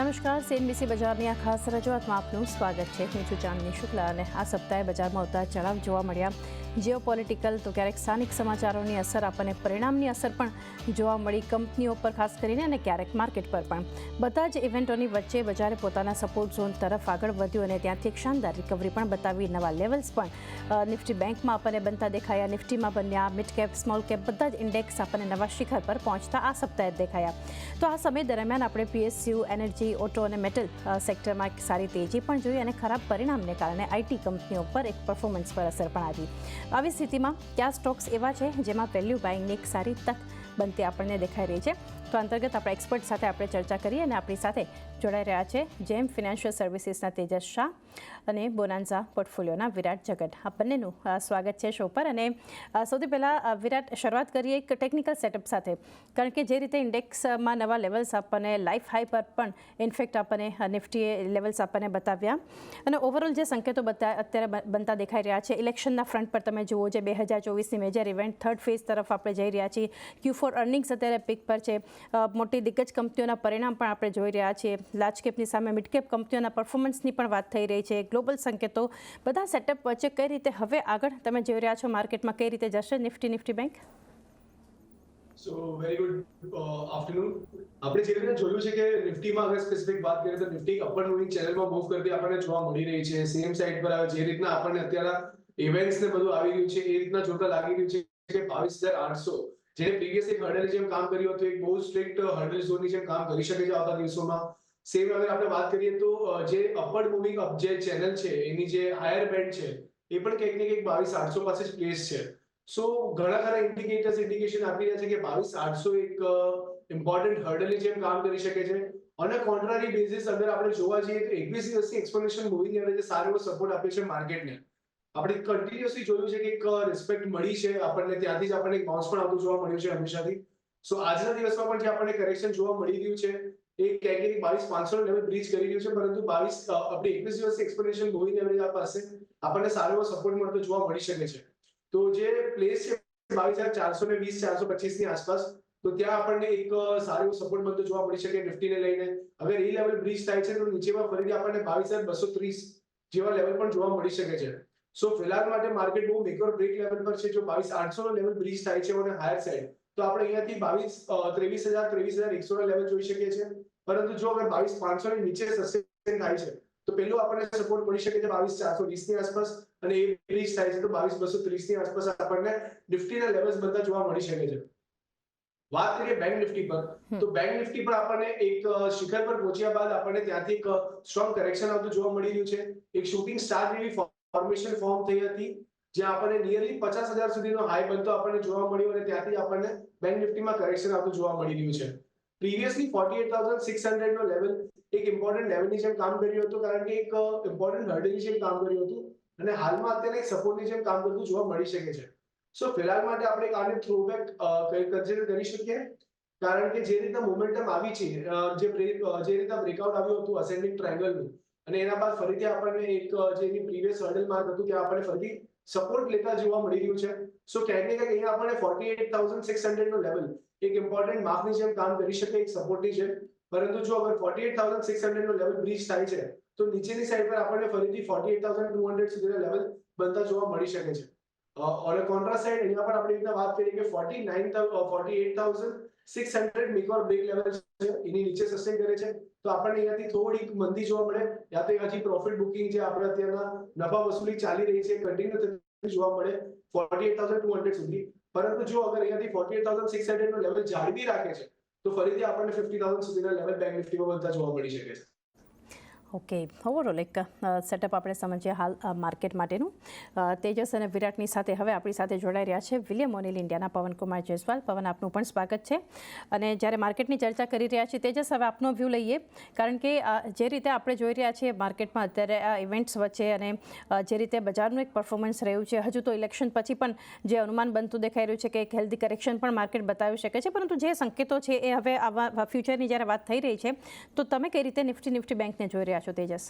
નમસ્કાર સીએનબીસી બજારની આ ખાસ રજૂઆતમાં આપનું સ્વાગત છે હું છું ચાંદની શુક્લા અને આ સપ્તાહે બજારમાં ઉતાર ચઢાવ જોવા મળ્યા જીઓપોલિટિકલ તો ક્યારેક સ્થાનિક સમાચારોની અસર આપણને પરિણામની અસર પણ જોવા મળી કંપનીઓ પર, ખાસ કરીને, અને ક્યારેક માર્કેટ પર પણ. બધા જ ઇવેન્ટોની વચ્ચે બજારે પોતાના સપોર્ટ ઝોન તરફ આગળ વધ્યું અને ત્યાંથી એક શાનદાર રિકવરી પણ બતાવી. નવા લેવલ્સ પણ નિફ્ટી બેંકમાં આપણને બનતા દેખાયા, નિફ્ટીમાં બન્યા મિડ કેપ સ્મોલ કેપ બધા જ ઇન્ડેક્સ આપણને નવા શિખર પર પહોંચતા આ સપ્તાહે દેખાયા. તો આ સમય દરમિયાન આપણે પીએસયુ એનર્જી ઓટો અને મેટલ સેક્ટરમાં એક સારી તેજી પણ જોઈ અને ખરાબ પરિણામને કારણે આઈટી કંપનીઓ પર એક પરફોર્મન્સ પર અસર પણ આવી. આવી સ્થિતિમાં કયા સ્ટોક્સ એવા છે જેમાં વેલ્યુ બાઇંગની એક સારી તક બનતી આપણને દેખાઈ રહી છે? તો અંતર્ગત આપણા એક્સપર્ટ સાથે આપણે ચર્ચા કરીએ અને આપણી સાથે જોડાઈ રહ્યા છે જેમ ફિનાન્શિયલ સર્વિસીસના તેજસ શાહ અને બોનાન્ઝા પોર્ટફોલિયોના વિરાટ જગત. આ બંનેનું સ્વાગત છે શો પર અને સૌથી પહેલાં વિરાટ, શરૂઆત કરીએ એક ટેકનિકલ સેટઅપ સાથે. કારણ કે જે રીતે ઇન્ડેક્સમાં નવા લેવલ્સ આપણને લાઈફ હાઈ પર પણ ઇનફેક્ટ આપણને નિફ્ટીએ લેવલ્સ આપણને બતાવ્યા. અને ઓવરઓલ જે સંકેતો બતા, અત્યારે બનતા દેખાઈ રહ્યા છે ઇલેક્શનના ફ્રન્ટ પર તમે જુઓ જે બે હજાર ચોવીસની મેજર ઇવેન્ટ થર્ડ ફેઝ તરફ આપણે જઈ રહ્યા છીએ. ક્યુ ફોર અર્નિંગ્સ અત્યારે પીક પર છે. મોટી દિગ્ગજ કંપનીઓના પરિણામ પણ આપણે જોઈ રહ્યા છીએ. લાર્જ કેપની સામે મિડ કેપ કંપનીઓના પરફોર્મન્સની પણ વાત થઈ રહી છે. ગ્લોબલ સંકેતો બધા સેટઅપ વચ્ચે કઈ રીતે હવે આગળ તમે જોઈ રહ્યા છો માર્કેટમાં કઈ રીતે જશે Nifty Nifty Bank so very good afternoon આપણે જે રીતે જોયું છે કે નિફ્ટીમાં અગર સ્પેસિફિક વાત કરીએ તો નિફ્ટી અપર મૂવિંગ ચેનલમાં મૂવ કરતી આપણને જોવા મળી રહી છે. સેમ સાઇડ પર જે રીતના આપણને અત્યારે ઇવેન્ટ્સ ને બધું આવી રહ્યું છે, એ રીતના જોતા લાગી રહ્યું છે કે બાવીસ હજાર આઠસો જેને પ્રીવિયસ હર્ડલ જેમ કામ કર્યું હતું, એક બહુ સ્ટ્રિક્ટ હર્ડલ ઝોનની જેમ કામ કરી શકે છે આવતા દિવસોમાં. સેમ અગર આપણે વાત કરીએ તો જે અપવર્ડ મૂવિંગ અપ જે ચેનલ છે, એની જે હાયર બેન્ડ છે, એ પણ કંઈક ને કંઈક બાવીસ આઠસો પાસે જ પ્લેસ છે. સો ઘણા ખરા ઇન્ડિકેટર્સ ઇન્ડિકેશન આપી રહ્યા છે કે બાવીસ આઠસો એક ઇમ્પોર્ટન્ટ હર્ડલની જેમ કામ કરી શકે છે. અને કોન્ટ્રારી બેઝિસ અગર આપણે જોવા જઈએ તો એકવીસ દિવસની એક્સપ્લેનેશન મૂવિંગ એવરેજે સારો એવો સપોર્ટ આપે છે માર્કેટને આપણે કન્ટિન્યુઅસલી જોયું છે કે એક રિસ્પેક્ટ મળી છે આપણને. ત્યાંથી જ આપણને એક બાઉન્સ પણ આવતું જોવા મળ્યું છે હંમેશાથી. સો આજના દિવસમાં પણ જે આપણને કરેક્શન જોવા મળી રહ્યું છે, એ ક્યાંક બાવીસ પાંચસો લેવલ બ્રિજ કરી રહ્યું છે, પરંતુ બાવીસ આપણે એકવીસ દિવસ એક્સપ્લેનેશન મૂવિંગ એવરેજ આ પાસે આપણને સારો એવો સપોર્ટ મળતો જોવા મળી શકે છે. તો જે પ્લેસ છે બાવીસ હજાર ચારસો ને વીસ, ચારસો પચીસની આસપાસ, તો ત્યાં આપણને એક સારો એવો સપોર્ટ મળતો જોવા મળી શકે નિફ્ટીને લઈને. હવે એ લેવલ બ્રિજ થાય છે, તો નીચેમાં ફરીથી આપણને બાવીસ હજાર બસો ત્રીસ જેવા લેવલ પણ જોવા મળી શકે છે. સો ફિલહાલ માટે માર્કેટ બહુ મેકર બ્રેક લેવલ પર છે જો બાવીસ આઠસો નો લેવલ બ્રિજ થાય છે અને હાયર સાઈડ તો આપણે અહીંયાથી બાવીસ ત્રેવીસ હજાર ત્રેવીસ હજાર એકસો ના લેવલ જોઈ શકીએ છીએ. પરંતુ જો અગર બાવીસ પાંચસો ની નીચે સસ્ટેન થાય છે તો પેલું આપણને સપોર્ટ મળી શકે છે બાવીસ ચારસો વીસની આસપાસ અને એ બ્રિજ થાય છે તો બાવીસ બસો ત્રીસની આસપાસ આપણને નિફ્ટીના લેવલ્સ બધા જોવા મળી શકે છે. વાત કરીએ બેંક નિફ્ટી પર તો બેંક નિફ્ટી પર આપણને એક શિખર પર પહોંચ્યા બાદ આપણને ત્યાંથી એક સ્ટ્રોંગ કરેક્શન આવતું જોવા મળી રહ્યું છે. એક શૂટિંગ સ્ટાર જેવી ફોર્મેશન ફોર્મ થઈ હતી જ્યાં આપણને નિયરલી પચાસ હજાર સુધીનો હાઈ બનતો આપણને જોવા મળ્યો અને ત્યાંથી આપણને બેંક નિફ્ટીમાં કરેક્શન આવતું જોવા મળી રહ્યું છે. Previously forty eight thousand six hundred નો લેવલ એક ઇમ્પોર્ટન્ટ લેવલની જેમ કામ કર્યું હતું, કારણ કે એક ઇમ્પોર્ટન્ટ હર્ડની જેમ કામ કર્યું હતું, અને હાલમાં અત્યારે એક સપોર્ટની જેમ કામ કરતું જોવા મળી શકે છે. સો ફિલહાલ માટે આપણે આને થ્રોબેક કન્સિડર કરી શકીએ, કારણ કે જે રીતના મોમેન્ટમ આવી છે જે જે રીતના બ્રેકઆઉટ આવ્યું હતું અસેન્ડિંગ ટ્રાયંગલનું અને એના બાદ ફરીથી આપણને એક જે એની પ્રીવિયસ હર્ડલ માર્ક હતું ત્યાં આપણને ફરીથી સપોર્ટ લેતા જોવા મળી રહ્યું છે. સો ક્યાંક ને અહીંયા આપણને forty eight thousand six hundred નો લેવલ એક ઇમ્પોર્ટન્ટ માર્કની જેમ કામ કરી શકે, એક સપોર્ટની જેમ. પરંતુ જો અગર forty eight thousand six hundred નો લેવલ બ્રીચ થાય છે, તો નીચેની સાઈડ પર આપણને ફરીથી forty eight thousand two hundred સુધીના લેવલ બનતા જોવા મળી શકે છે. ઓન કોન્ટ્રાસ્ટ સાઈડ અહીંયા પર આપણે રીતના વાત કરીએ કે forty nine forty eight thousand six hundred મિકોર break level છે, એની નીચે સસ્ટેન કરે છે. તો આપણને અહીંયાથી થોડીક મંદી જોવા મળે. યા તો હજી પ્રોફિટ બુકિંગ જે આપણે અત્યારના નફા વસૂલી ચાલી રહી છે કન્ટિન્યુ થતી જોવા મળે ફોર્ટી થાઉઝન્ડ ટુ હંડ્રેડ સુધી. પરંતુ જો અગર અહીંયાથી ફોર્ટી થાઉઝન્ડ સિક્સ હંડ્રેડ નો લેવલ જાળવી રાખે છે, તો ફરીથી આપણને ફિફ્ટી થાઉઝન્ડ સુધીના લેવલ બેંક નિફ્ટીમાં બનતા જોવા મળી શકે છે. ઓકે ઓવરઓલ એક સેટઅપ આપણે સમજીએ હાલ માર્કેટ માટેનું. તેજસ અને વિરાટની સાથે હવે આપણી સાથે જોડાઈ રહ્યા છે વિલિયમ ઓનિલ ઇન્ડિયાના પવનકુમાર જયસ્વાલ. પવન, આપનું પણ સ્વાગત છે. અને જ્યારે માર્કેટની ચર્ચા કરી રહ્યા છીએ, તેજસ, હવે આપનો વ્યૂ લઈએ. કારણ કે જે રીતે આપણે જોઈ રહ્યા છીએ માર્કેટમાં અત્યારે આ ઇવેન્ટ્સ વચ્ચે અને જે રીતે બજારનું એક પરફોર્મન્સ રહ્યું છે. હજુ તો ઇલેક્શન પછી પણ જે અનુમાન બનતું દેખાઈ રહ્યું છે કે એક હેલ્ધી કરેક્શન પણ માર્કેટ બતાવી શકે છે. પરંતુ જે સંકેતો છે એ હવે આવા ફ્યુચરની જ્યારે વાત થઈ રહી છે, તો તમે કઈ રીતે નિફ્ટી નિફ્ટી બેંકને જોઈ રહ્યા છો, તેજસ.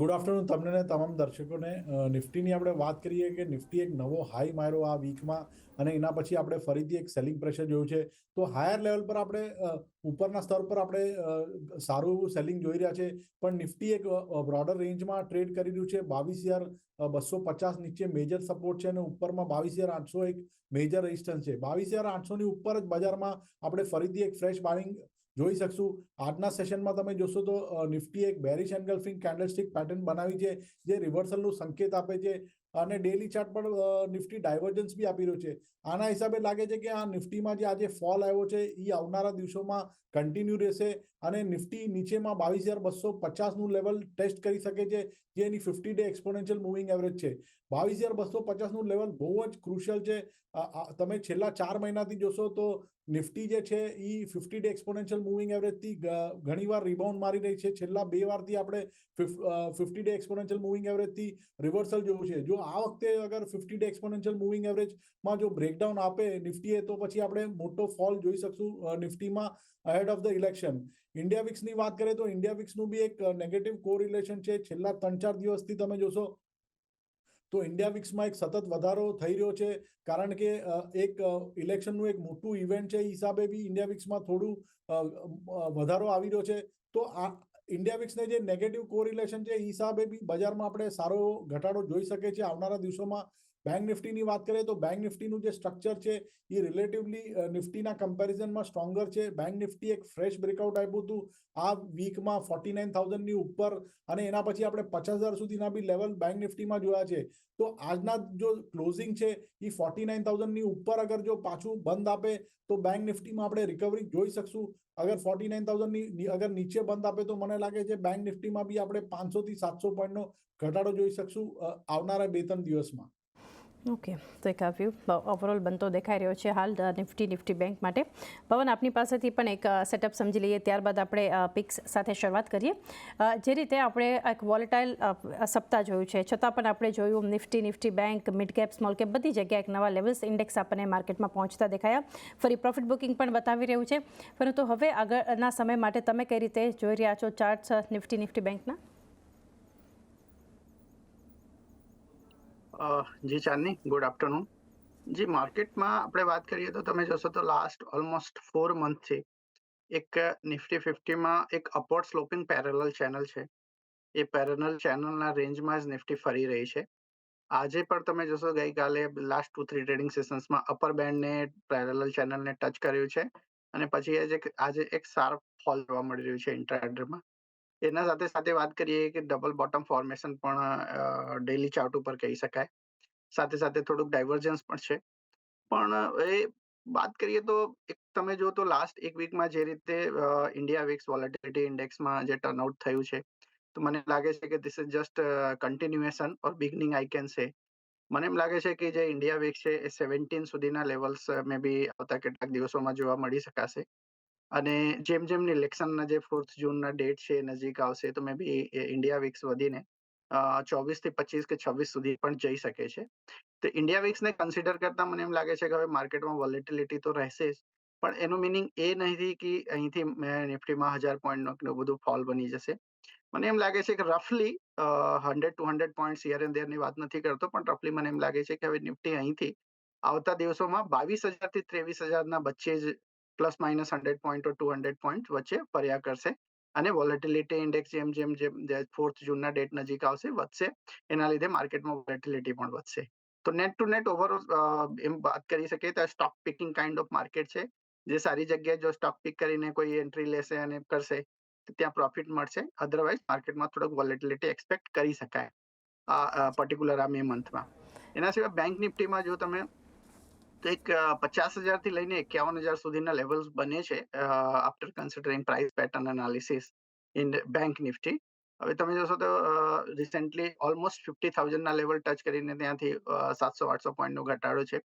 ગુડ આફ્ટરનૂન તમને ને તમામ દર્શકોને. નિફ્ટીની આપણે વાત કરીએ કે નિફ્ટી એક નવો હાઈ માર્યો આ વીકમાં અને એના પછી આપણે ફરીથી એક સેલિંગ પ્રેશર જોયું છે. તો હાયર લેવલ પર આપણે ઉપરના સ્તર પર આપણે સારું એવું સેલિંગ જોઈ રહ્યા છે. પણ નિફ્ટી એક બ્રોડર રેન્જમાં ટ્રેડ કરી રહ્યું છે. બાવીસ હજાર બસો પચાસ નીચે મેજર સપોર્ટ છે અને ઉપરમાં બાવીસ હજાર આઠસો એક મેજર રેઝિસ્ટન્સ છે. બાવીસ હજાર આઠસોની ઉપર જ બજારમાં આપણે ફરીથી એક ફ્રેશ બાઇંગ જોઈ શકશું. આજના સેશનમાં તમે જોશો તો નિફ્ટી એક બેરિશ એન્ગલ્ફિંગ કેન્ડલસ્ટિક પેટર્ન બનાવી છે, જે રિવર્સલનું સંકેત આપે છે અને ડેલી ચાર્ટ પર નિફ્ટી ડાયવર્જન્સ બી આપી રહ્યો છે. આના હિસાબે લાગે છે કે આ નિફ્ટીમાં જે આજે ફોલ આવ્યો છે એ આવનારા દિવસોમાં કન્ટિન્યુ રહેશે. અને નિફ્ટી નીચેમાં બાવીસ હજાર બસો પચાસનું લેવલ ટેસ્ટ કરી શકે છે, જે એની fifty day exponential moving average છે. બાવીસ હજાર બસો પચાસનું લેવલ બહુ જ ક્રુશિયલ છે. તમે છેલ્લા ચાર મહિનાથી જોશો તો નિફ્ટી જે છે એ ફિફ્ટી ડે એક્સપોનેન્શિયલ મૂવિંગ એવરેજથી ઘણી વાર રિબાઉન્ડ મારી રહી છે. છેલ્લા બે વારથી આપણે ફિફ્ટી ડે એક્સપોનેન્શિયલ મૂવિંગ એવરેજથી રિવર્સલ જોયું છે. જો આ વખતે અગર ફિફ્ટી ડે એક્સપોનેન્શિયલ મૂવિંગ એવરેજમાં જો બ્રેકડાઉન આપે નિફ્ટીએ, તો પછી આપણે મોટો ફોલ જોઈ શકશું નિફ્ટીમાં ahead of the election India વિક્સની વાત કરીએ તો ઇન્ડિયા વિક્સનું બી એક નેગેટિવ કોરિલેશન છે. છેલ્લા ત્રણ ચાર દિવસથી તમે જોશો, તો ઇન્ડિયા વિક્સમાં એક સતત વધારો થઈ રહ્યો છે. કારણ કે એક ઇલેક્શનનું એક મોટું ઇવેન્ટ છે. એ હિસાબે બી ઇન્ડિયા વિક્સમાં થોડું વધારો આવી રહ્યો છે. તો આ ઇન્ડિયા વિક્સને જે નેગેટિવ કોરિલેશન છે, એ હિસાબે બી બજારમાં આપણે સારો ઘટાડો જોઈ શકે છે આવનારા દિવસોમાં. બેંક નિફ્ટીની વાત કરીએ તો બેંક નિફ્ટીનું જે સ્ટ્રક્ચર છે, એ રિલેટિવલી નિફ્ટીના કમ્પેરિઝનમાં સ્ટ્રોંગર છે. બેંક નિફ્ટી એક ફ્રેશ બ્રેકઆઉટ આપ્યું હતું. આ વીકમાં ફોર્ટી નાઇન થાઉઝન્ડની ઉપર અને એના પછી આપણે પચાસ હજાર સુધીના બી લેવલ બેંક નિફ્ટીમાં જોયા છે. તો આજના જો ક્લોઝિંગ છે, એ ફોર્ટી નાઇન થાઉઝન્ડની ઉપર અગર જો પાછું બંધ આપે, તો બેંક નિફ્ટીમાં આપણે રિકવરી જોઈ શકશું. અગર ફોર્ટી નાઇન થાઉઝન્ડની અગર નીચે બંધ આપે તો મને લાગે છે બેંક નિફ્ટીમાં બી આપણે પાંચસોથી સાતસો પોઈન્ટનો ઘટાડો જોઈ શકશું આવનારા બે ત્રણ દિવસમાં. ઓકે તો એક વ્યૂ ઓવરઓલ બનતો દેખાઈ રહ્યો છે હાલ નિફ્ટી નિફ્ટી બેંક માટે. પવન, આપની પાસેથી પણ એક સેટઅપ સમજી લઈએ. ત્યારબાદ આપણે પિક્સ સાથે શરૂઆત કરીએ. જે રીતે આપણે એક વોલેટાઇલ સપ્તાહ જોયું છે, છતાં પણ આપણે જોયું Nifty Nifty Bank mid cap small cap બધી જગ્યાએ એક નવા લેવલ્સ ઇન્ડેક્સ આપણને માર્કેટમાં પહોંચતા દેખાયા. ફરી પ્રોફિટ બુકિંગ પણ બતાવી રહ્યું છે. પરંતુ હવે આગળના સમય માટે તમે કઈ રીતે જોઈ રહ્યા છો ચાર્ટ્સ નિફ્ટી નિફ્ટી બેંકના? જી ચાંદની ગુડ આફ્ટરનૂન જી, માર્કેટમાં આપણે વાત કરીએ તો તમે જોશો તો લાસ્ટ ઓલમોસ્ટ ફોર મંથથી એક નિફ્ટી ફિફ્ટીમાં એક અપવર્ડ સ્લોપિંગ પેરેલલ ચેનલ છે. એ પેરેલલ ચેનલના રેન્જમાં જ નિફ્ટી ફરી રહી છે. આજે પણ તમે જોશો ગઈકાલે લાસ્ટ ટુ થ્રી ટ્રેડિંગ સેશન્સમાં અપર બેન્ડને પેરેલલ ચેનલને ટચ કર્યું છે. અને પછી આજે આજે એક સારો ફોલ જોવા મળી રહ્યું છે ઇન્ટ્રાડેમાં એના સાથે સાથે વાત કરીએ કે ડબલ બોટમ ફોર્મેશન પણ ડેલી ચાર્ટ ઉપર કહી શકાય. સાથે સાથે થોડુંક ડાયવર્જન્સ પણ છે. પણ, એ વાત કરીએ તો એક તમે જો તો લાસ્ટ એક વીકમાં જે રીતે ઇન્ડિયા વિક્સ વોલેટિલિટી ઇન્ડેક્સમાં જે ટર્નઆઉટ થયું છે, તો મને લાગે છે કે this is just continuation or beginning I can say મને એમ લાગે છે કે જે ઇન્ડિયા વીક છે, એ સેવન્ટીન સુધીના લેવલ્સ મે બી આવતા કેટલાક દિવસોમાં જોવા મળી શકાશે. અને જેમ જેમ ઇલેક્શનના જે ફોર્થ જૂનના ડેટ છે નજીક આવશે, તો મે બી ઇન્ડિયા વીક્સ વધીને ચોવીસથી પચીસ કે છવ્વીસ સુધી પણ જઈ શકે છે. તો ઇન્ડિયા વીક્સને કન્સિડર કરતા મને એમ લાગે છે કે હવે માર્કેટમાં વોલેટિલિટી તો રહેશે જ, પણ એનું મિનિંગ એ નથી કે અહીંથી નિફ્ટીમાં હજાર પોઈન્ટનો બધું ફોલ બની જશે. મને એમ લાગે છે કે રફલી hundred to hundred point here and દેરની વાત નથી કરતો, પણ રફલી મને એમ લાગે છે કે હવે નિફ્ટી અહીંથી આવતા દિવસોમાં બાવીસ હજારથી ત્રેવીસ હજારના વચ્ચે જ plus minus hundred point to hundred point વચ્ચે ફર્યા કરશે. અને વોલેટિલિટી ઇન્ડેક્સ જેમ જેમ જેમ ફોર્થ જૂનના ડેટ નજીક આવશે, વધશે. એના લીધે માર્કેટમાં વોલેટિલિટી પણ વધશે. તો નેટ ટુ નેટ ઓવરઓલ એમ વાત કરી શકીએ તો stock picking kind of market છે. જે સારી જગ્યાએ જો સ્ટોક પિક કરીને કોઈ એન્ટ્રી લેશે અને કરશે, તો ત્યાં પ્રોફિટ મળશે. અધરવાઇઝ માર્કેટમાં થોડોક વોલેટિલિટી એક્સપેક્ટ કરી શકાય, આ પર્ટિક્યુલર આ મે મંથમાં. એના સિવાય બેંક નિફ્ટીમાં જો તમે એક પચાસ હજારથી લઈને એકાવન હજાર સુધીના લેવલ્સ બને છે after considering price pattern analysis in bank Nifty હવે તમે જોશો તો રિસેન્ટલી ઓલમોસ્ટ ફિફ્ટી થાઉઝન્ડના લેવલ ટચ કરીને ત્યાંથી સાતસો આઠસો પોઈન્ટનો ઘટાડો છે.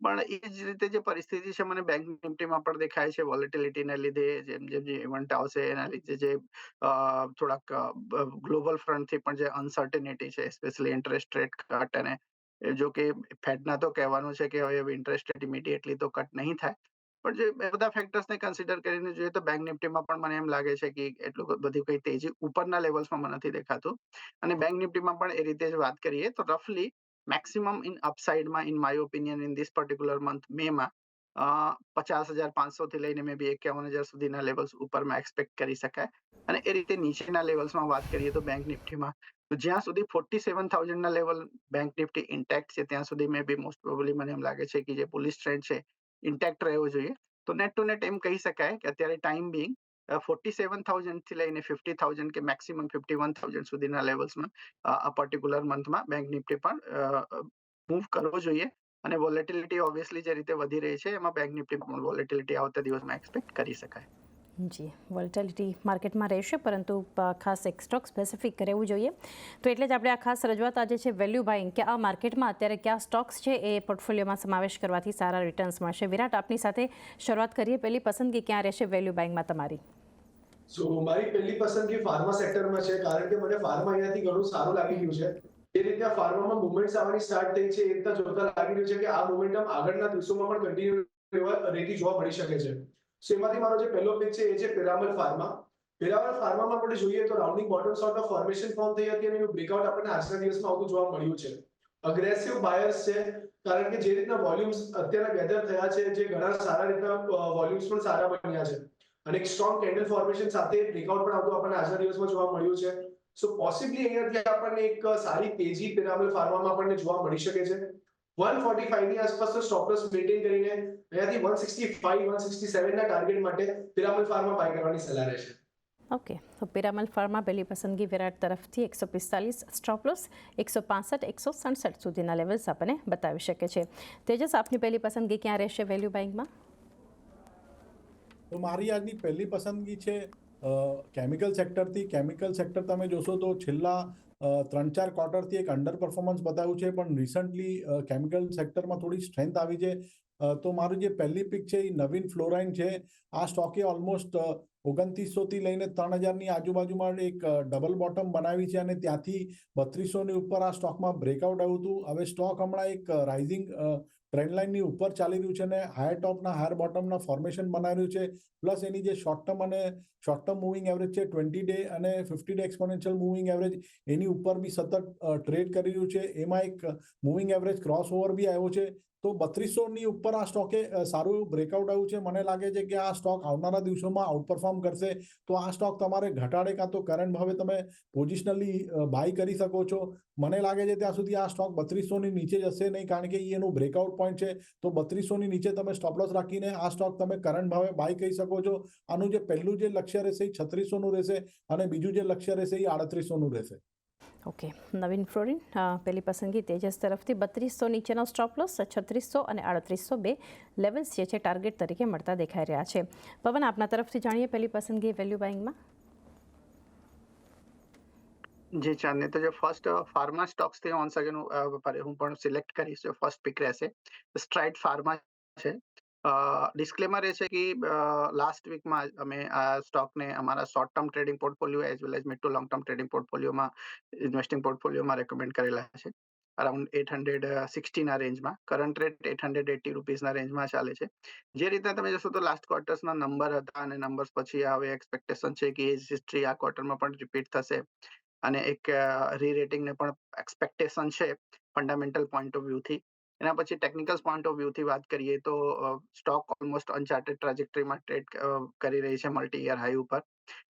પણ એ જ રીતે જે પરિસ્થિતિ છે, મને બેંક નિફ્ટીમાં પણ દેખાય છે વોલેટિલિટીને લીધે, જેમ જેમ જે ઇવેન્ટ આવશે, એના લીધે જે થોડાક ગ્લોબલ ફ્રન્ટથી પણ જે અનસર્ટિનિટી છે સ્પેશિયલી ઇન્ટરેસ્ટ રેટ કટ અને જો કે ફેડના તો કહેવાનું છે કે હવે ઇન્ટરેસ્ટ રેટ ઇમિડિયેટલી તો કટ નહીં થાય. પણ જે બધા ફેક્ટર્સને કન્સિડર કરીને જોઈએ તો બેંક નિફ્ટીમાં પણ મને એમ લાગે છે કે એટલું બધું કોઈ તેજી ઉપરના લેવલ્સમાં મને નથી દેખાતું. અને બેંક નિફ્ટીમાં પણ એ રીતે જ વાત કરીએ તો રફલી maximum in અપસાઇડમાં in my opinion in this particular month મેમાં પચાસ હજાર પાંચસો થી લઈને મે બી એકાવન હજાર સુધીના લેવલ્સ ઉપરમાં એક્સપેક્ટ કરી શકાય. અને એ રીતે નીચેના લેવલ્સમાં વાત કરીએ તો બેંક નિફ્ટીમાં તો જ્યાં સુધી ફોર્ટી સેવન થાઉઝન્ડના લેવલ બેંક નિફ્ટી ઇન્ટેક્ટ છે, ત્યાં સુધી મે બી મોસ્ટ પ્રોબેબલી મને એમ લાગે છે કે જે પોલીસ ટ્રેન્ડ છે ઇન્ટેક્ટ રહેવો જોઈએ. તો નેટ ટુ નેટ એમ કહી શકાય કે અત્યારે ટાઈમ બિંગ ફોર્ટી સેવન થાઉઝન્ડથી લઈને ફિફ્ટી થાઉઝન્ડ કે મેક્સિમમ ફિફ્ટી વન થાઉઝન્ડ સુધીના લેવલ્સમાં આ પર્ટિક્યુલર મંથમાં બેંક નિફ્ટી પણ મૂવ કરવો જોઈએ. અને વોલેટિલિટી ઓબ્વિયસલી જે રીતે વધી રહી છે, એમાં બેંક નિફ્ટી પણ વોલેટિલિટી આવતા દિવસમાં એક્સપેક્ટ કરી શકાય. જી વોલેટિલિટી માર્કેટમાં રહેશે, પરંતુ ખાસ એક સ્ટોક સ્પેસિફિક રહેવું જોઈએ. તો એટલે જ આપણે આ ખાસ રજૂઆત આજે છે વેલ્યુ બાઇંગ કે આ માર્કેટમાં અત્યારે કયા સ્ટોક્સ છે એ પોર્ટફોલિયોમાં સમાવેશ કરવાથી સારા રિટર્ન્સ મળશે. વિરાટ, આપની સાથે શરૂઆત કરીએ. પહેલી પસંદગી ક્યાં રહેશે વેલ્યુ બાઇંગમાં તમારી? સો મારી પહેલી પસંદગી ફાર્મા સેક્ટરમાં છે, કારણ કે મને ફાર્મા અહીંયાથી ઘણું સારું લાગી ગયું છે. જે રીતે ફાર્મામાં મુવમેન્ટ આવવાની સ્ટાર્ટ થઈ છે. એ રીતના જોતા લાગી રહ્યું છે કે આ મોમેન્ટમ આગળના દિવસોમાં પણ કન્ટિન્યુ રહેતી જોવા મળી શકે છે. સો એમાંથી મારો જે પહેલો પિક છે એ છે પિરામલ ફાર્મા પિરામલ ફાર્મામાં આપણે જોઈએ તો rounding bottom sort of formation form થઈ હતી અને એનું બ્રેકઆઉટ આપણને આજના દિવસમાં આવતું જોવા મળ્યું છે. અગ્રેસિવ બાયર્સ છે, કારણ કે જે રીતના વોલ્યુમ્સ અત્યારે ગેધર થયા છે, જે ઘણા સારા રીતના વોલ્યુમ્સ પણ સારા બન્યા છે. અને એક સ્ટ્રોંગ કેન્ડલ ફોર્મેશન સાથે બ્રેકઆઉટ પણ આવતું આપણને આજના દિવસમાં જોવા મળ્યું છે. સો પોસિબલી અહીંયાથી આપણને એક સારી તેજી પિરામલ ફાર્મામાં આપણને જોવા મળી શકે છે. 145 ની આસપાસનો સ્ટોપ લોસ મેન્ટેન કરીને અહીંયાથી 165 167 ના ટાર્ગેટ માટે પિરામલ ફાર્મા બાય કરવાની સલાહ રહેશે. ઓકે તો પિરામલ ફાર્મા પહેલી પસંદગી વિરાટ તરફથી એકસો પિસ્તાલીસ સ્ટોપ લોસ એકસો પાસઠ એકસો સડસઠ સુધીના લેવલ્સ આપણને બતાવી શકે છે. તેજસ આપની પહેલી પસંદગી ક્યાં રહેશે વેલ્યુ બાઇંગમાં તો મારી આજની પહેલી પસંદગી છે કેમિકલ સેક્ટરથી કેમિકલ સેક્ટર તમે જોશો તો છેલ્લા ત્રણ ચાર ક્વાર્ટરથી એક અંડર પરફોર્મન્સ બતાવ્યું છે, પણ રિસન્ટલી કેમિકલ સેક્ટરમાં થોડી સ્ટ્રેન્થ આવી છે. તો મારું જે પહેલી પિક છે એ નવીન ફ્લોરાઇન છે. આ સ્ટોકે ઓલમોસ્ટ ઓગણત્રીસોથી લઈને ત્રણ હજારની આજુબાજુમાં એક ડબલ બોટમ બનાવી છે અને ત્યાંથી બત્રીસોની ઉપર આ સ્ટોકમાં બ્રેકઆઉટ આવ્યું હતું. હવે સ્ટોક હમણાં એક રાઇઝિંગ ટ્રેન્ડ લાઇનની ઉપર ચાલી રહ્યું છે અને હાયર ટોપના હાયર બોટમના ફોર્મેશન બનાવી રહ્યું છે. પ્લસ એની જે શોર્ટ ટર્મ અને શોર્ટ ટર્મ મૂવિંગ એવરેજ છે ટ્વેન્ટી ડે અને fifty day exponential moving average એની ઉપર બી સતત ટ્રેડ કરી રહ્યું છે. એમાં એક મૂવિંગ એવરેજ ક્રોસ ઓવર બી આવ્યો છે. તો બત્રીસો ની ઉપર આ સ્ટોકે સારું સારું બ્રેકઆઉટ આવ્યું છે. મને લાગે છે કે આ સ્ટોક આવનારા દિવસોમાં આઉટપરફોર્મ કરશે. તો આ સ્ટોક તમારે ઘટાડે કાં તો કરંટ ભાવે તમે પોઝિશનલી બાય કરી શકો છો. મને લાગે છે ત્યાં સુધી આ સ્ટોક બત્રીસો ની નીચે જશે નહીં, કારણ કે એનું બ્રેકઆઉટ પોઈન્ટ છે. તો બત્રીસો ની નીચે તમે સ્ટોપલોસ રાખીને આ સ્ટોક તમે કરંટ ભાવે બાય કરી શકો છો. આનું જે પહેલું જે લક્ષ્ય રહેશે એ છત્રીસો નું રહેશે અને બીજું જે લક્ષ્ય રહેશે એ આડત્રીસો નું રહેશે. ઓકે, નવીન ફ્લોરિન પહેલી પસંદગી તેજસ તરફથી બત્રીસો નીચેનો સ્ટોપ લોસ છત્રીસો અને આડત્રીસો બે લેવલ્સ જે છે ટાર્ગેટ તરીકે મળતા દેખાઈ રહ્યા છે. પવન, આપના તરફથી જાણીએ પહેલી પસંદગી વેલ્યુ બાઇંગમાં જી ચાંદની તો જે ફર્સ્ટ ફાર્મા સ્ટોક્સથી ઓન સેકન્ડ હું પણ સિલેક્ટ કરીશ ફર્સ્ટ પિક રહેશે. સ્ટ્રાઇટ ફાર્મા છે. ડિસ્ક્લેમર એ છે કે લાસ્ટ વીકમાં અમે આ સ્ટોકને અમારા short term trading portfolio as well as mid to long term trading પોર્ટફોલિયોમાં investing પોર્ટફોલિયોમાં રેકમેન્ડ કરેલા છે. અરાઉન્ડ એટ હંડ્રેડ સિક્સટીના રેન્જમાં current rate eight hundred eighty રૂપીસના રેન્જમાં ચાલે છે. જે રીતના તમે જોશો તો લાસ્ટ ક્વાર્ટર્સના નંબર હતા અને નંબર્સ પછી હવે એક્સપેક્ટેશન છે કે એ હિસ્ટ્રી આ ક્વાર્ટરમાં પણ રિપીટ થશે. અને એક રી રેટિંગને પણ એક્સપેક્ટેશન છે ફંડામેન્ટલ પોઈન્ટ ઓફ વ્યૂથી એના પછી ટેકનિકલ પોઈન્ટ ઓફ વ્યૂથી વાત કરીએ તો સ્ટોક ઓલમોસ્ટ અનચાર્ટેડ ટ્રાજેક્ટરીમાં ટ્રેડ કરી રહી છે મલ્ટી યર હાઈ ઉપર.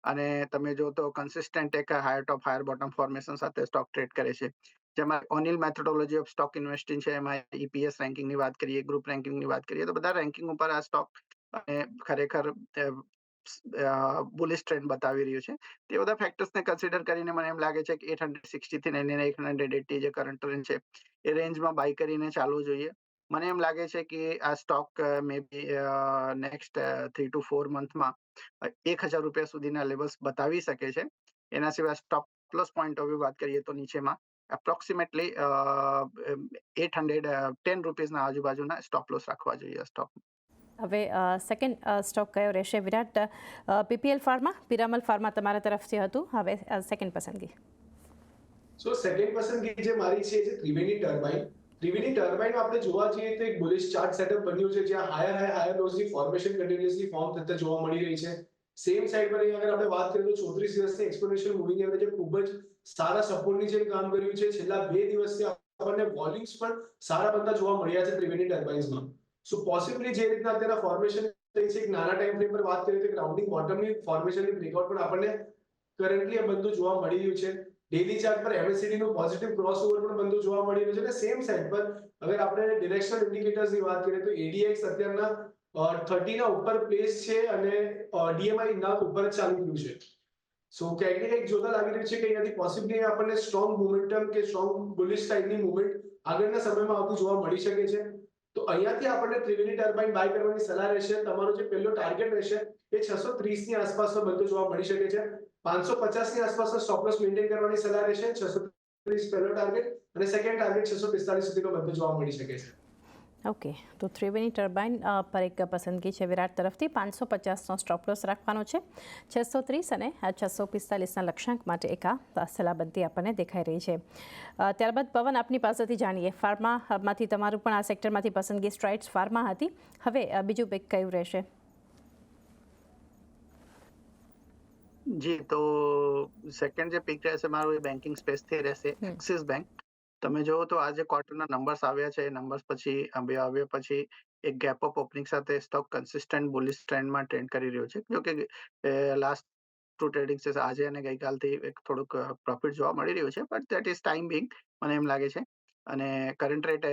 અને તમે જો તો કન્સિસ્ટન્ટ એક higher top higher bottom formation સાથે સ્ટોક ટ્રેડ કરે છે. જેમાં O'Neil methodology of stock investing છે, એમાં ઈપીએસ રેન્કિંગની વાત કરીએ ગ્રુપ રેન્કિંગની વાત કરીએ, તો બધા રેન્કિંગ ઉપર આ સ્ટોક અને ખરેખર બુલિશ ટ્રેન્ડ બતાવી રહ્યું છે. તે બધા ફેક્ટર્સને કન્સિડર કરીને મને એમ લાગે છે કે એટ હંડ્રેડ સિક્સટીથી લઈને એટ હંડ્રેડ એટી જે કરંટ ટ્રેન્ડ છે, એ રેન્જમાં બાય કરીને ચાલવું જોઈએ. મને એમ લાગે છે કે આ stock may be next three to four મંથમાં એક હજાર રૂપિયા સુધીના લેવલ્સ બતાવી શકે છે. એના સિવાય stock plus point of view વાત કરીએ તો નીચેમાં એપ્રોક્સિમેટલી એટ હંડ્રેડ ટેન રૂપીઝના આજુબાજુના સ્ટોપ લોસ રાખવા જોઈએ સ્ટોક હવે સેકન્ડ સ્ટોક કયો રહેશે? Virat PPL pharma? Piramal pharma તમારા તરફથી હતું. હવે સેકન્ડ પસંદગી. સો સેકન્ડ પસંદગી જે મારી છે જે ત્રિવેણી ટર્બાઇન. ત્રિવેણી ટર્બાઇન આપણે જોવા જઈએ તો એક બુલિશ ચાર્ટ સેટઅપ બન્યું છે, જ્યાં હાયર હાઈ હાયર લોસની ફોર્મેશન કન્ટિન્યુઅસલી ફોર્મ થતા જોવા મળી રહી છે. સેમ સાઈડ પર અહીંયા આપણે વાત કરીએ તો 34 દિવસની એક્સપોનેન્શિયલ મૂવિંગ એવરેજ ખૂબ જ સારા સપોર્ટની જેમ કામ કર્યું છે. છેલ્લા બે દિવસથી આપણને વોલ્યુમ્સ પણ સારા બનતા જોવા મળ્યા છે ત્રિવેણી ટર્બાઇન્સમાં. સો પોસિબલી જે રીતના અત્યારે ફોર્મેશન થઈ છે, એક નાના ટાઈમ ફ્રેમ પર વાત કરીએ તો ગ્રાઉન્ડિંગ બોટમની ફોર્મેશનની બ્રેકઆઉટ પણ આપણને કરન્ટલી આ બધું જોવા મળી રહ્યું છે. ડેલી ચાર્ટ પર એમએસસીડી નું પોઝિટિવ ક્રોસઓવર પણ બધું જોવા મળી રહ્યું છે અને સેમ સાઈડ પર અગર આપણે ડિરેક્શનલ ઇન્ડિકેટર્સની વાત કરીએ તો એડીએક્સ અત્યારના થર્ટી ના ઉપર પ્લેસ છે અને ડીએમઆઈ નાક ઉપર ચાલી રહ્યું છે. સો ક્યાંક ને ક્યાંક જોતા લાગી રહ્યું છે કે અહીંયાથી પોસિબલી આપણને સ્ટ્રોંગ મોમેન્ટમ કે સ્ટ્રોંગ બુલિશ સાઇડની મુવમેન્ટ આગળના સમયમાં આવતું જોવા મળી શકે છે. તો અહીંયાથી આપણને ત્રિવેણી ટર્બાઇન બાય કરવાની સલાહ રહેશે. તમારો જે પહેલો ટાર્ગેટ રહેશે એ છસો ત્રીસની આસપાસનો બનતો જોવા મળી શકે છે. પાંચસો પચાસની આસપાસનો સ્ટોપ મેન્ટેન કરવાની સલાહ રહેશે. છસો ત્રીસ પહેલો ટાર્ગેટ અને સેકન્ડ ટાર્ગેટ છસો પિસ્તાલીસ સુધીનો બનતો જોવા મળી શકે છે. ઓકે તો ત્રિવેણી ટર્બાઇન પર એક પસંદગી છે વિરાટ તરફથી. પાંચસો પચાસનો સ્ટોપ લોસ રાખવાનો છે. છસો ત્રીસ અને છસો પિસ્તાલીસના લક્ષ્યાંક માટે એક આ સલાહબંધી આપણને દેખાઈ રહી છે. ત્યારબાદ પવન આપની પાસેથી જાણીએ. ફાર્મામાંથી તમારું પણ આ સેક્ટરમાંથી પસંદગી સ્ટ્રાઇટ્સ ફાર્મા હતી. હવે બીજું પિક કયું રહેશે? જી તો સેકન્ડ જે પીક રહેશે મારું એ બેન્કિંગ સ્પેસથી રહેશે. એક્સિસ બેંક તમે જુઓ તો આજે ક્વાર્ટરના નંબર્સ આવ્યા છે. નંબર્સ પછી બે આવ્યા પછી એક ગેપ અપ ઓપનિંગ સાથે સ્ટોક કન્સિસ્ટન્ટ બુલિશ ટ્રેન્ડમાં ટ્રેન્ડ કરી રહ્યો છે. જો કે લાસ્ટ ટુ ટ્રેડિંગ આજે અને ગઈકાલથી એક થોડુંક પ્રોફિટ જોવા મળી રહ્યું છે. But that is time being મને એમ લાગે છે અને current rate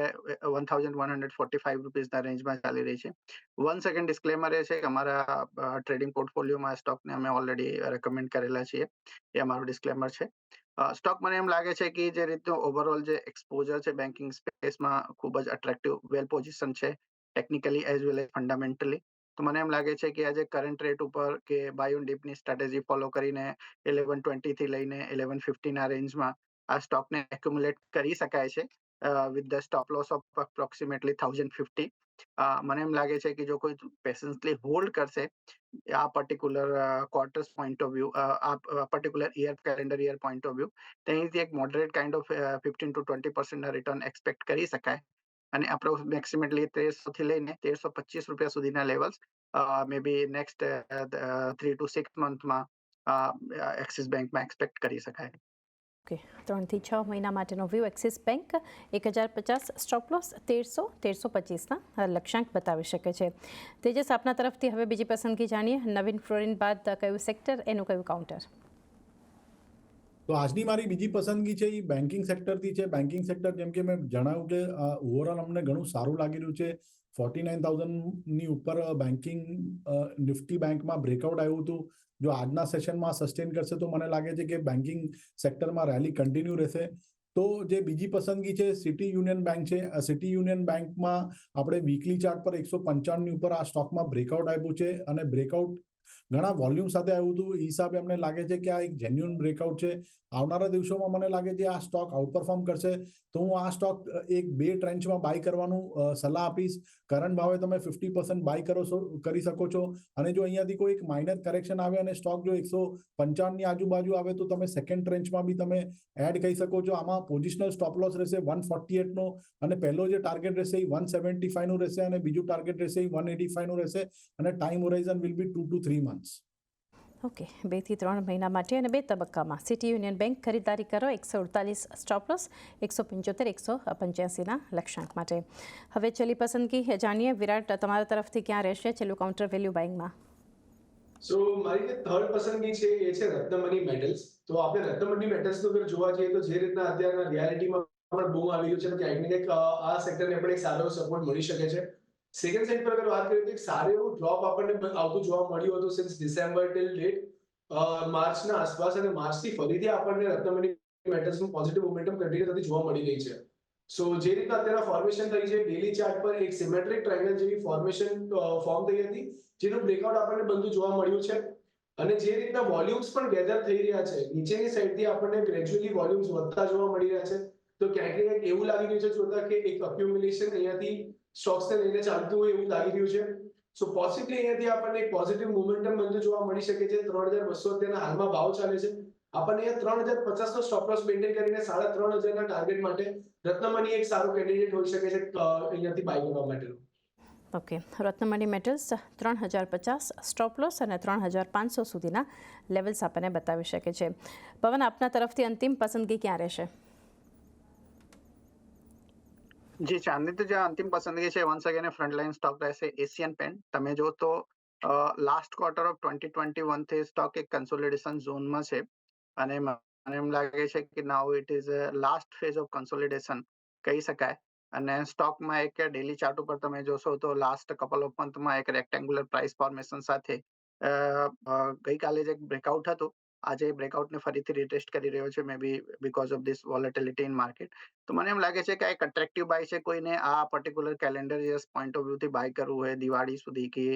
one thousand one hundred forty five રૂપીઝના રેન્જમાં ચાલી રહી છે. વન સેકન્ડ ડિસ્ક્લેમર એ છે કે અમારા ટ્રેડિંગ પોર્ટફોલિયોમાં સ્ટોકને અમે ઓલરેડી રેકમેન્ડ કરેલા છીએ. એ અમારું ડિસ્ક્લેમર છે. સ્ટોક મને એમ લાગે છે કે જે રીતનું ઓવરઓલ જે એક્સપોઝર છે બેન્કિંગ સ્પેસમાં ખૂબ જ અટ્રેક્ટિવ વેલ પોઝિશન છે technically as well as fundamentally તો મને એમ લાગે છે કે આજે કરંટ રેટ ઉપર કે બાયોન ડીપની સ્ટ્રેટેજી ફોલો કરીને ઇલેવન ટ્વેન્ટીથી લઈને ઇલેવન ફિફ્ટીના રેન્જમાં આ સ્ટોકને એક્યુમ્યુલેટ કરી શકાય છે. The stop loss of approximately thousand fifty મને એમ લાગે છે કે જો કોઈ પેશન્સલી હોલ્ડ કરશે, આ particular quarters point of view આ particular year calendar year point of view તેનીથી એક moderate kind of fifteen to twenty પર્સન્ટના return expect કરી શકાય. અને અપ્રોક્સ મેક્સિમેટલી તેરસો થી લઈને તેરસો પચીસ રૂપિયા સુધીના levels may be next three to six મંથમાં Axis બેંકમાં એક્સપેક્ટ કરી શકાય. ઓકે ત્રણથી છ મહિના માટેનો વ્યૂ એક્સિસ બેંક એક હજાર પચાસ સ્ટોપ લોસ તેરસો તેરસો પચીસના લક્ષ્યાંક બતાવી શકે છે. તેજસ, આપના તરફથી હવે બીજી પસંદગી જાણીએ. નવીન ફ્લોરિન બાદ કયું સેક્ટર એનું કયું કાઉન્ટર તો આજની મારી બીજી પસંદગી છે એ બેન્કિંગ સેક્ટરથી છે. બેન્કિંગ સેક્ટર જેમ કે મેં જણાવ્યું કે ઓવરઓલ અમને ઘણું સારું લાગી રહ્યું છે. ફોર્ટી નાઇન થાઉઝન્ડની ઉપર બેન્કિંગ નિફ્ટી બેંકમાં બ્રેકઆઉટ આવ્યું હતું. જો આજના સેશનમાં સસ્ટેન કરશે તો મને લાગે છે કે બેન્કિંગ સેક્ટરમાં રેલી કન્ટિન્યુ રહેશે. તો જે બીજી પસંદગી છે સિટી યુનિયન બેંક છે. સિટી યુનિયન બેંકમાં આપણે વીકલી ચાર્ટ પર એકસો પંચાણની ઉપર આ સ્ટોકમાં બ્રેકઆઉટ આપ્યું છે. અને બ્રેકઆઉટ ઘણા વોલ્યુમ સાથે આવ્યું હતું. એ હિસાબે અમને લાગે છે કે આ એક જેન્યુન બ્રેકઆઉટ છે. આવનારા દિવસોમાં મને લાગે છે આ સ્ટોક આઉટપરફોર્મ કરશે. તો હું આ સ્ટોક એક બે ટ્રેન્ચમાં બાય કરવાનું સલાહ આપીશ. કરંટ ભાવે તમે ફિફ્ટી પર્સન્ટ બાય કરો છો, કરી શકો છો. અને જો અહીંયાથી કોઈ એક માઇનર કરેક્શન આવે અને સ્ટોક જો એકસો પંચાવનની આજુબાજુ આવે તો તમે સેકન્ડ ટ્રેન્ચમાં બી તમે એડ કહી શકો છો. આમાં પોઝિશનલ સ્ટોપ લોસ રહેશે વન ફોર્ટી એટનો અને પહેલો જે ટાર્ગેટ રહેશે એ વન સેવન્ટી ફાઈવનું રહેશે અને બીજું ટાર્ગેટ રહેશે એ વન એટી ફાઈવનું રહેશે. અને time horizon will be two two three months okay બેથી ત્રણ મહિના માટે અને બે તબક્કામાં. સિટી યુનિયન બેંક ખરીદારી કરો એકસો અડતાલીસ સ્ટોપલોસ એકસો પંચોતેર એકસો પંચ્યાસીના લક્ષ્યાંક માટે. હવે છેલ્લી પસંદગી જાણીએ. વિરાટ તમારા તરફથી ક્યાં રહેશે છેલ્લું કાઉન્ટર વેલ્યુ બાઇંગમાં સો મારી જે થર્ડ પસંદગી છે એ છે રત્નમણી મેટલ્સ તો આપણે રત્નમણી મેટલ્સનું જોવા જઈએ તો જે રીતના અત્યારના રિયાલિટીમાં પણ બૂમ આવી રહ્યું છે. ક્યાંક ને ક્યાંક આ સેક્ટરને પણ એક સારો સપોર્ટ મળી શકે છે. સેકન્ડ સાઈડ પર અગર વાત કરીએ તો એક સારું એવું ડ્રોપ આપણને આવતું જોવા મળ્યું હતું સિન્સ ડિસેમ્બર ટિલ ડેટ માર્ચના આસપાસ અને માર્ચથી ફરીથી આપણને રત્નમણી મેટલ્સનું પોઝિટિવ મોમેન્ટમ કન્ટિન્યુ થતી જોવા મળી રહી છે સો જે રીતના અત્યારે ફોર્મેશન થઈ છે ડેલી ચાર્ટ પર એક સિમેટ્રિક ટ્રાયંગલ જેવી ફોર્મેશન ફોર્મ થઈ હતી જેનું બ્રેકઆઉટ આપણને બનતું જોવા મળ્યું છે અને જે રીતના વોલ્યુમ્સ પણ ગેધર થઈ રહ્યા છે, નીચેની સાઈડથી આપણને ગ્રેજ્યુઅલી વોલ્યુમ્સ વધતા જોવા મળી રહ્યા છે. તો ક્યાંક ને ક્યાંક એવું લાગી રહ્યું છે જોતા કે એક અક્યુમ્યુલેશન અહીંયાથી સ્ટોક્સને લઈને ચાલતું હોય એવું લાગી રહ્યું છે. સો પોસિબલી અહીંયાથી આપણને એક પોઝિટિવ મોમેન્ટમ બનતું જોવા મળી શકે છે. ત્રણ હજાર બસો અત્યારના હાલમાં ભાવ ચાલે છે. આપણને અહીંયા ત્રણ હજાર પચાસ નો સ્ટોપ લોસ મેન્ટેન કરીને સાડા ત્રણ હજારના ટાર્ગેટ માટે રત્નમની એક સારો કેન્ડિડેટ હોઈ શકે છે અહીંયાથી બાય કરવા માટેનો. ઓકે રત્નમણી મેટલ્સ ત્રણ હજાર પચાસ સ્ટોપ લોસ અને ત્રણ હજાર પાંચસો સુધીના લેવલ્સ આપણને બતાવી શકે છે. પવન, આપના તરફથી અંતિમ પસંદગી ક્યાં રહેશે? જી ચાંદની તો જે અંતિમ પસંદગી છે once again front line stock રહેશે એશિયન પેન્ટ તમે જો તો last quarter of twenty twenty વનથી stock એક કન્સોલિડેશન ઝોનમાં છે. અને મને એમ લાગે છે કે now it is last phase of consolidation કહી શકાય. અને સ્ટોકમાં એક ડેલી ચાર્ટ ઉપર તમે જોશો તો લાસ્ટ કપલ ઓફ મંથમાં એક રેક્ટેન્ગ્યુલર પ્રાઇસ ફોર્મેશન સાથે ગઈકાલે જે બ્રેકઆઉટ હતું. આજે બ્રેકઆઉટને ફરીથી રિટેસ્ટ કરી રહ્યો છે may be because of this volatility in market તો મને એમ લાગે છે કે આ એક અટ્રેક્ટિવ બાય છે કોઈને આ particular calendar years point of વ્યૂથી buy કરવું હોય, દિવાળી સુધી કે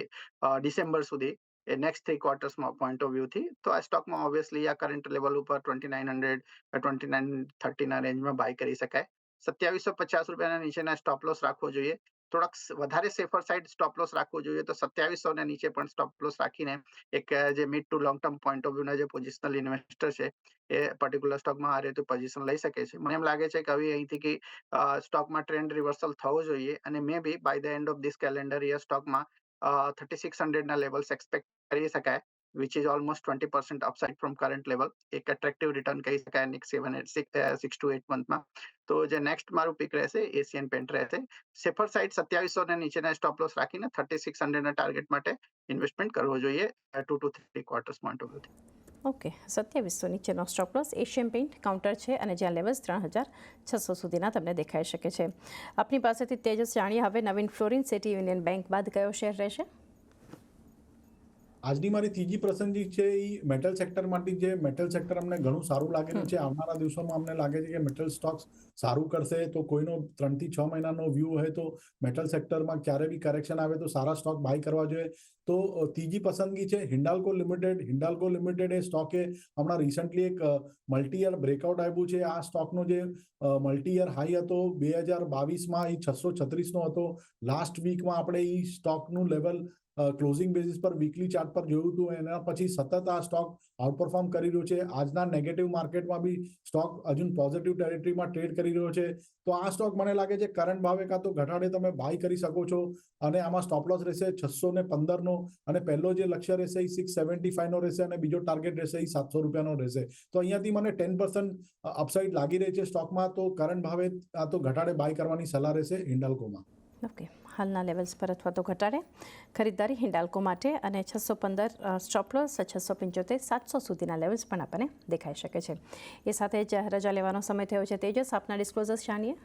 ડિસેમ્બર સુધી, એ નેક્સ્ટ થ્રી ક્વાર્ટર્સમાં પોઈન્ટ ઓફ વ્યૂ થી. તો આ સ્ટોકમાં ઓબ્વિયસલી આ કરંટ લેવલ ઉપર twenty nine hundred twenty nine થર્ટીના રેન્જમાં બાય કરી શકાય. સત્યાવીસો પચાસ રૂપિયાના નીચેના સ્ટોપ લોસ રાખવો જોઈએ. થોડાક વધારે સેફર સાઈડ સ્ટોપ લોસ રાખવો જોઈએ તો સત્યાવીસો ને નીચે પણ સ્ટોપ લોસ રાખીને એક જે mid to long term point of વ્યૂના જે પોઝિશનલ ઇન્વેસ્ટર છે, એ પર્ટિક્યુલર સ્ટોકમાં આ રીતે પોઝિશન લઈ શકે છે. મને એમ લાગે છે કે હવે અહીંથી કે સ્ટોકમાં ટ્રેન્ડ રિવર્સલ થવો જોઈએ અને may be by the end of this calendar year સ્ટોકમાં થર્ટી સિક્સ હંડ્રેડના લેવલ્સ એક્સપેક્ટ કરી શકાય. Is almost twenty percent upside from current level એક એટ્રેક્ટિવ રિટર્ન કહી શકાય next seven six to eight મંથમાં તો જે નેક્સ્ટ મારું પીક રહેશે એશિયન પેન્ટ રહેશે. સેફર સાઇડ સત્યાવીસો ને નીચેના સ્ટોપ લોસ રાખીને થર્ટી સિક્સ હંડ્રેડના ટાર્ગેટ માટે ઇન્વેસ્ટમેન્ટ કરવો જોઈએ ટુ ટુ થ્રી ક્વાર્ટર્સ માટે ઓકે સત્યાવીસો નીચેનો stop loss Asian paint counter છે અને જ્યાં લેવલ્સ ત્રણ હજાર છસો સુધીના તમને દેખાઈ શકે છે. આપની પાસેથી તેજસ જાણીએ, હવે Navin Fluorine City Union Bank બાદ કયો શેર રહેશે? આજની મારી ત્રીજી પ્રસંગી છે એ મેટલ સેક્ટરમાંથી જે મેટલ સેક્ટર અમને ઘણું સારું લાગેલું છે. આવનારા દિવસોમાં અમને લાગે છે કે મેટલ સ્ટોક્સ સારું કરશે તો કોઈનો ત્રણથી છ મહિનાનો વ્યૂ હોય તો મેટલ સેક્ટરમાં ક્યારે બી કરેક્શન આવે તો સારા સ્ટોક બાય કરવા જોઈએ. તો ત્રીજી પસંદગી છે હિન્ડાલ્કો લિમિટેડ. હિન્ડાલ્કો લિમિટેડ એ સ્ટોકે હમણાં રિસન્ટલી એક મલ્ટી યર બ્રેકઆઉટ આવ્યું છે. આ સ્ટોકનો જે મલ્ટી યર હાઈ હતો બે હજાર બાવીસમાં એ છસો છત્રીસનો હતો. લાસ્ટ વીકમાં આપણે એ સ્ટોકનું લેવલ ક્લોઝિંગ બેઝિસ પર વીકલી ચાર્ટ પર જોયું હતું, એના પછી સતત આ સ્ટોક આઉટપરફોર્મ કરી રહ્યો છે. આજના નેગેટિવ માર્કેટમાં બી સ્ટોક હજુ પોઝિટિવ ટેરિટરીમાં ટ્રેડ કરી રહ્યો છે. તો આ સ્ટોક મને લાગે છે કરંટ ભાવે કાં તો ઘટાડે તમે બાય કરી શકો છો. અને આમાં સ્ટોપ લોસ રહેશે છસો ને પંદરનો અને પહેલો જે લક્ષ્ય રહેશે એ સિક્સ સેવન્ટી ફાઈવનો રહેશે અને બીજો ટાર્ગેટ રહેશે એ સાતસો રૂપિયાનો રહેશે. તો અહીંયાથી મને ટેન પર્સન્ટ અપસાઇડ લાગી રહી છે સ્ટોકમાં તો કરંટ ભાવે, આ તો ઘટાડે બાય કરવાની સલાહ રહેશે હિન્ડાલ્કોમાં ઓકે હાલના લેવલ્સ પર અથવા તો ઘટાડે. ખરીદદારી હિન્ડાલ્કો માટે અને છસો પંદર સ્ટોપલોસ છસો પંચોતેર સાતસો સુધીના લેવલ્સ પણ આપણને દેખાઈ શકે છે. એ સાથે જ રજા લેવાનો સમય થયો છે. તેજસ આપના ડિસ્ક્લોઝર્સ જાણીએ?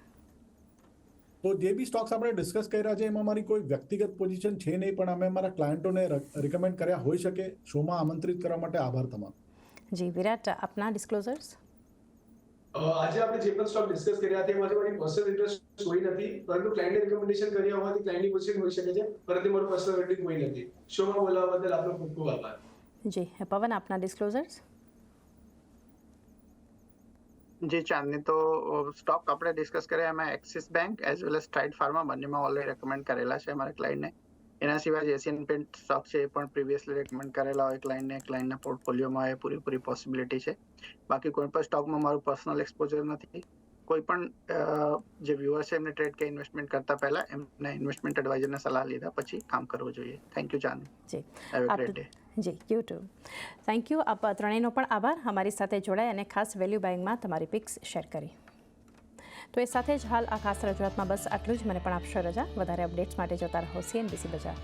તો જે બી સ્ટોક્સ આપણે ડિસ્કસ કર્યા છે એમાં મારી કોઈ વ્યક્તિગત પોઝિશન છે નહીં પણ અમે અમારા ક્લાયન્ટોને રિકમેન્ડ કર્યા હોઈ શકે. શોમાં આમંત્રિત કરવા માટે આભાર તમારો જી વિરાટ આપના ડિસ્ક્લોઝર્સ? આજે આપણે જે પણ સ્ટોક ડિસ્કસ કર્યા તેમાંથી મારી પર્સનલ ઇન્ટરેસ્ટ કોઈ નથી પરંતુ ક્લાયન્ટ રેકમેન્ડેશન કર્યા હોવાથી ક્લાયન્ટની પોઝિશન હોઈ શકે છે પરંતુ મારું પર્સનલ રેટિંગ કોઈ નથી. શોમાં બોલાવવા બદલ આપનો ખૂબ ખૂબ આભાર. જી પવન આપના ડિસ્ક્લોઝર્સ જે ચાંદની તો સ્ટોક આપણે ડિસ્કસ કર્યા એમાં Axis Bank as well as Stride Pharma બંનેમાં ઓલરેડી રેકમેન્ડ કરેલા છે અમારા ક્લાયન્ટને એના સિવાય એશિયન પેન્ટ સ્ટોક છે એ પણ પ્રીવિયસલી રેકમેન્ડ કરેલા હોય ક્લાયન્ટને ક્લાયન્ટના પોર્ટફોલિયોમાં એ પૂરેપૂરી પોસિબિલિટી છે. બાકી કોઈ પણ સ્ટોકમાં મારું પર્સનલ એક્સપોઝર નથી. કોઈ પણ જે વ્યુઅર છે એમને ટ્રેડ કે ઇન્વેસ્ટમેન્ટ કરતા પહેલા એમને ઇન્વેસ્ટમેન્ટ એડવાઇઝરને સલાહ લીધા પછી કામ કરવું જોઈએ. Thank you Chand ji. Ji YouTube thank you આપ ત્રણેયનો પણ આભાર. અમારી સાથે જોડાય અને ખાસ વેલ્યુ બાઇંગમાં તમારી પિક્સ શેર કરી. તો એ સાથે જ હાલ આ ખાસ રજૂઆતમાં બસ આટલું જ. મને પણ આપશો રજા. વધારે અપડેટ્સ માટે જોતા રહો સીએનબીસી બજાર